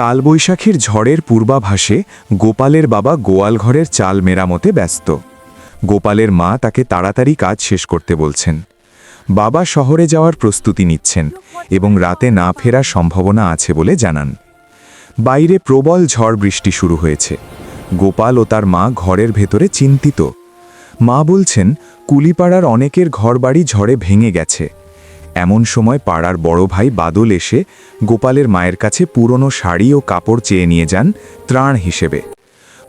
কালবৈশাখীর ঝড়ের পূর্বাভাসে গোপালের বাবা গোয়ালঘরের চাল মেরামতে ব্যস্ত। গোপালের মা তাকে তাড়াতাড়ি কাজ শেষ করতে বলছেন। বাবা শহরে যাওয়ার প্রস্তুতি নিচ্ছেন এবং রাতে না ফেরার সম্ভাবনা আছে বলে জানান। বাইরে প্রবল ঝড় বৃষ্টি শুরু হয়েছে। গোপাল ও তার মা ঘরের ভেতরে চিন্তিত। মা বলছেন, কুলিপাড়ার অনেকের ঘরবাড়ি ঝড়ে ভেঙে গেছে। এমন সময় পাড়ার বড় ভাই বাদল এসে গোপালের মায়ের কাছে পুরনো শাড়ি ও কাপড় চেয়ে নিয়ে যান ত্রাণ হিসেবে।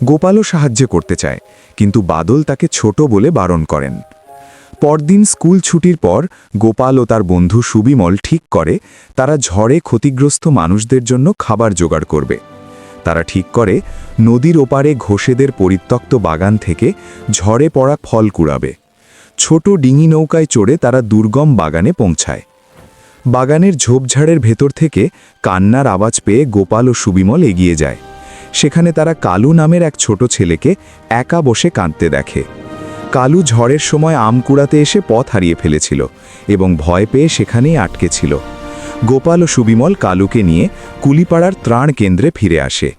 গোপালও সাহায্য করতে চায়, কিন্তু বাদল তাকে ছোট বলে বারণ করেন। পরদিন স্কুল ছুটির পর গোপাল ও তার বন্ধু সুবিমল ঠিক করে তারা ঝড়ে ক্ষতিগ্রস্ত মানুষদের জন্য খাবার জোগাড় করবে। তারা ঠিক করে নদীর ওপারে ঘোষেদের পরিত্যক্ত বাগান থেকে ঝড়ে পড়া ফল কুড়াবে। ছোট ডিঙি নৌকায় চড়ে তারা দুর্গম বাগানে পৌঁছায়। বাগানের ঝোপঝাড়ের ভেতর থেকে কান্নার আওয়াজ পেয়ে গোপাল ও সুবিমল এগিয়ে যায়। সেখানে তারা কালু নামের এক ছোট ছেলেকে একা বসে কাঁদতে দেখে। কালু ঝড়ের সময় আম কুড়াতে এসে পথ হারিয়ে ফেলেছিল এবং ভয় পেয়ে সেখানেই আটকে ছিল। গোপাল ও সুবিমল কালুকে নিয়ে কুলিপাড়ার ত্রাণ কেন্দ্রে ফিরে আসে।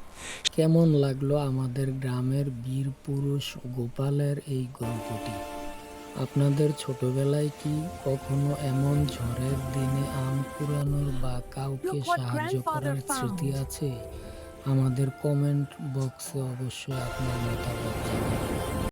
কেমন লাগল আমাদের গ্রামের বীর পুরুষ গোপালের এই গল্পটি? আপনাদের ছোটবেলায় কি কখনো এমন ঝড়ের দিনে আম কুড়ানোর বা কাউকে সাহায্য করার স্মৃতি আছে? আমাদের কমেন্ট বক্সে অবশ্যই আপনার মতামত জানাবেন।